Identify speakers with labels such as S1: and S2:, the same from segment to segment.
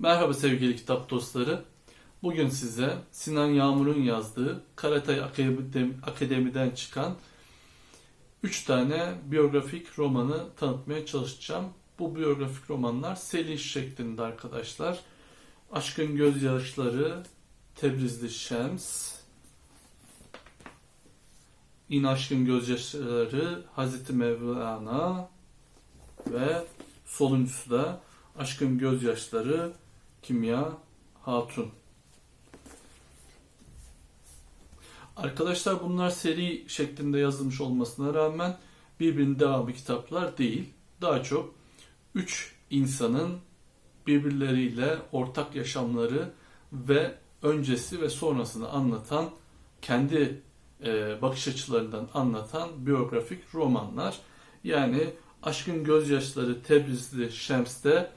S1: Merhaba sevgili kitap dostları. Bugün size Sinan Yağmur'un yazdığı Karatay Akademi- Akademi'den çıkan 3 tane biyografik romanı tanıtmaya çalışacağım. Bu biyografik romanlar seri şeklinde arkadaşlar. Aşkın Gözyaşları, Tebrizli Şems, İn Aşkın Gözyaşları, Hazreti Mevlana ve sonuncusu da Aşkın Gözyaşları, Kimya Hatun. Arkadaşlar bunlar seri şeklinde yazılmış olmasına rağmen birbirinin devamı kitaplar değil. Daha çok üç insanın birbirleriyle ortak yaşamları ve öncesi ve sonrasını anlatan, kendi e, bakış açılarından anlatan biyografik romanlar. Yani Aşkın Gözyaşları Tebrizli Şems'te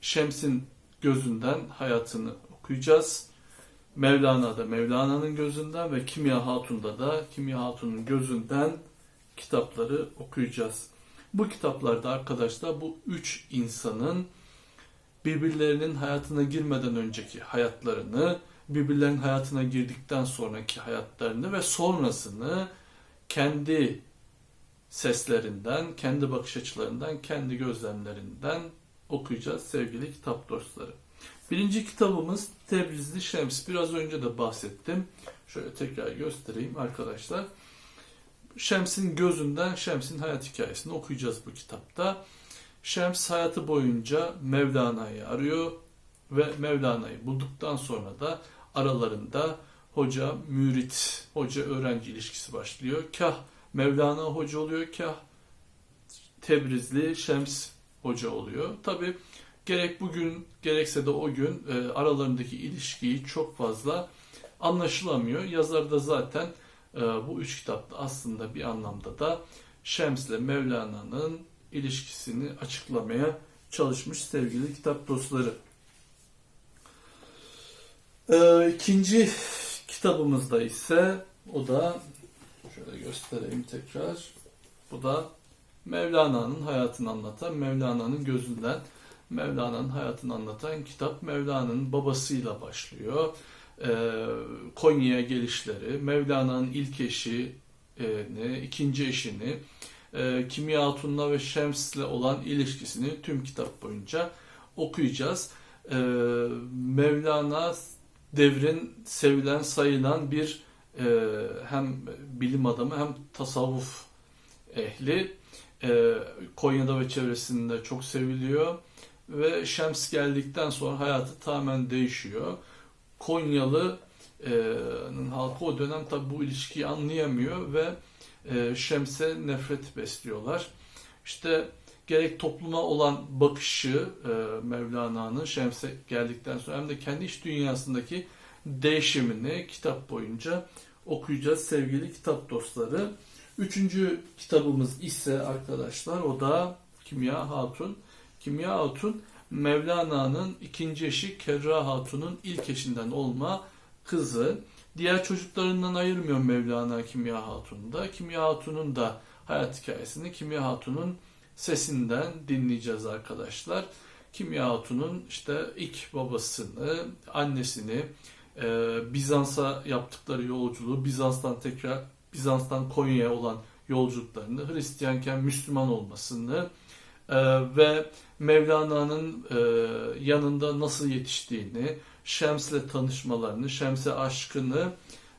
S1: Şems'in gözünden hayatını okuyacağız. Mevlana'da Mevlana'nın gözünden ve Kimya Hatun'da da Kimya Hatun'un gözünden kitapları okuyacağız. Bu kitaplarda arkadaşlar bu üç insanın birbirlerinin hayatına girmeden önceki hayatlarını, birbirlerinin hayatına girdikten sonraki hayatlarını ve sonrasını kendi seslerinden, kendi bakış açılarından, kendi gözlemlerinden okuyacağız sevgili kitap dostları. Birinci kitabımız Tebrizli Şems. Biraz önce de bahsettim. Şöyle tekrar göstereyim arkadaşlar. Şems'in gözünden Şems'in hayat hikayesini okuyacağız bu kitapta. Şems hayatı boyunca Mevlana'yı arıyor ve Mevlana'yı bulduktan sonra da aralarında hoca mürit, hoca öğrenci ilişkisi başlıyor. Kah Mevlana hoca oluyor, kah Tebrizli Şems hoca oluyor. Tabi gerek bugün gerekse de o gün e, aralarındaki ilişkiyi çok fazla anlaşılamıyor. Yazar da zaten e, bu üç kitapta aslında bir anlamda da Şems ile Mevlana'nın ilişkisini açıklamaya çalışmış sevgili kitap dostları. E, ikinci kitabımızda ise o da şöyle göstereyim tekrar. Bu da Mevlana'nın hayatını anlatan, Mevlana'nın gözünden Mevlana'nın hayatını anlatan kitap Mevlana'nın babasıyla başlıyor. Ee, Konya'ya gelişleri, Mevlana'nın ilk eşini, ikinci eşini, e, Kimya Hatun'la ve Şems'le olan ilişkisini tüm kitap boyunca okuyacağız. Ee, Mevlana devrin sevilen, sayılan bir e, hem bilim adamı hem tasavvuf ehli. E, Konya'da ve çevresinde çok seviliyor ve Şems geldikten sonra hayatı tamamen değişiyor. Konyalı'nın halkı o dönem tabi bu ilişkiyi anlayamıyor ve e, Şems'e nefret besliyorlar. İşte gerek topluma olan bakışı e, Mevlana'nın Şems'e geldikten sonra hem de kendi iç dünyasındaki değişimini kitap boyunca okuyacağız sevgili kitap dostları. Üçüncü kitabımız ise arkadaşlar o da Kimya Hatun. Kimya Hatun Mevlana'nın ikinci eşi Kerra Hatun'un ilk eşinden olma kızı. Diğer çocuklarından ayırmıyor Mevlana Kimya Hatun'da. Kimya Hatun'un da hayat hikayesini Kimya Hatun'un sesinden dinleyeceğiz arkadaşlar. Kimya Hatun'un işte ilk babasını, annesini, e, Bizans'a yaptıkları yolculuğu, Bizans'tan tekrar Bizans'tan Konya'ya olan yolculuklarını, Hristiyanken Müslüman olmasını e, ve Mevlana'nın e, yanında nasıl yetiştiğini, Şems'le tanışmalarını, Şems'e aşkını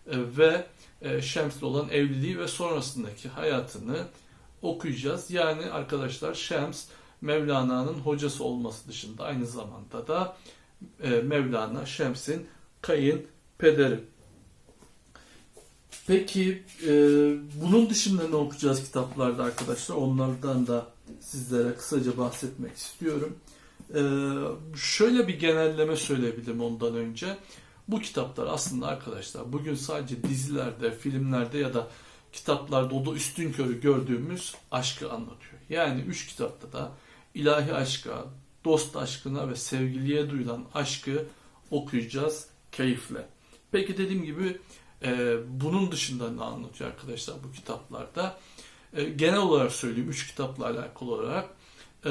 S1: e, ve e, Şems'le olan evliliği ve sonrasındaki hayatını okuyacağız. Yani arkadaşlar Şems Mevlana'nın hocası olması dışında aynı zamanda da e, Mevlana Şems'in kayın pederi. Peki e, bunun dışında ne okuyacağız kitaplarda arkadaşlar? Onlardan da sizlere kısaca bahsetmek istiyorum. E, şöyle bir genelleme söyleyebilirim ondan önce. Bu kitaplar aslında arkadaşlar bugün sadece dizilerde, filmlerde ya da kitaplarda o da üstün körü gördüğümüz aşkı anlatıyor. Yani üç kitapta da ilahi aşka, dost aşkına ve sevgiliye duyulan aşkı okuyacağız keyifle. Peki dediğim gibi e, bunun dışında ne anlatıyor arkadaşlar bu kitaplarda? E, genel olarak söyleyeyim üç kitapla alakalı olarak e,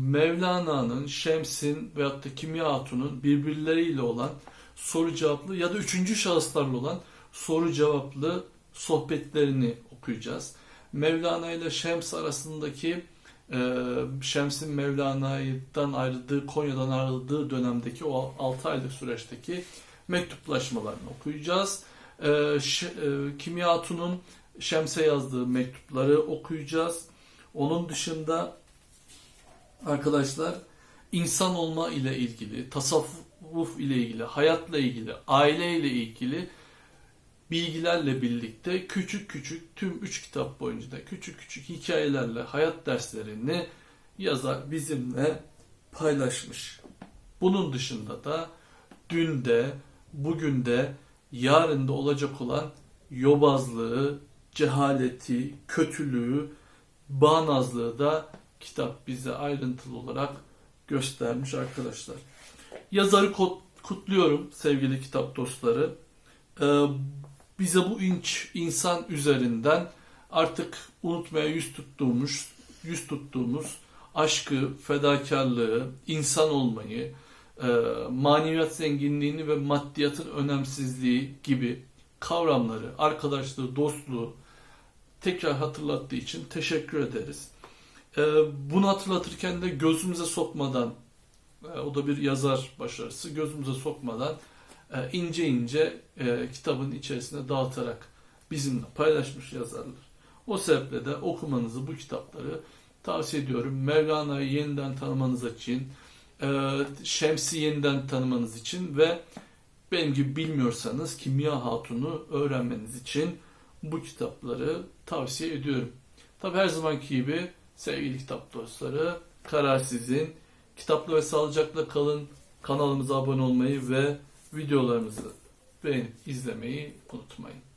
S1: Mevlana'nın, Şems'in veyahut da Kimya Hatun'un birbirleriyle olan soru cevaplı ya da üçüncü şahıslarla olan soru cevaplı sohbetlerini okuyacağız. Mevlana ile Şems arasındaki e, Şems'in Mevlana'dan ayrıldığı, Konya'dan ayrıldığı dönemdeki o 6 aylık süreçteki mektuplaşmalarını okuyacağız. E, Ş- e, Kimya Hatun'un Şems'e yazdığı mektupları okuyacağız. Onun dışında arkadaşlar insan olma ile ilgili, tasavvuf ile ilgili, hayatla ilgili, aile ile ilgili bilgilerle birlikte küçük küçük tüm üç kitap boyunca da küçük küçük hikayelerle hayat derslerini yazar bizimle paylaşmış. Bunun dışında da dün de, bugün de, yarın da olacak olan yobazlığı, cehaleti, kötülüğü, bağnazlığı da kitap bize ayrıntılı olarak göstermiş arkadaşlar. Yazarı kut- kutluyorum sevgili kitap dostları. Ee, bize bu inç insan üzerinden artık unutmaya yüz tuttuğumuz, yüz tuttuğumuz aşkı, fedakarlığı, insan olmayı, e, maneviyat zenginliğini ve maddiyatın önemsizliği gibi kavramları, arkadaşlığı, dostluğu tekrar hatırlattığı için teşekkür ederiz. E, bunu hatırlatırken de gözümüze sokmadan, e, o da bir yazar başarısı, gözümüze sokmadan e, ince ince e, kitabın içerisine dağıtarak bizimle paylaşmış yazarlar. O sebeple de okumanızı bu kitapları tavsiye ediyorum. Mevlana'yı yeniden tanımanız için, Şems'i yeniden tanımanız için ve benim gibi bilmiyorsanız Kimya Hatun'u öğrenmeniz için bu kitapları tavsiye ediyorum. Tabi her zamanki gibi sevgili kitap dostları karar sizin. Kitapla ve sağlıcakla kalın. Kanalımıza abone olmayı ve videolarımızı beğenip izlemeyi unutmayın.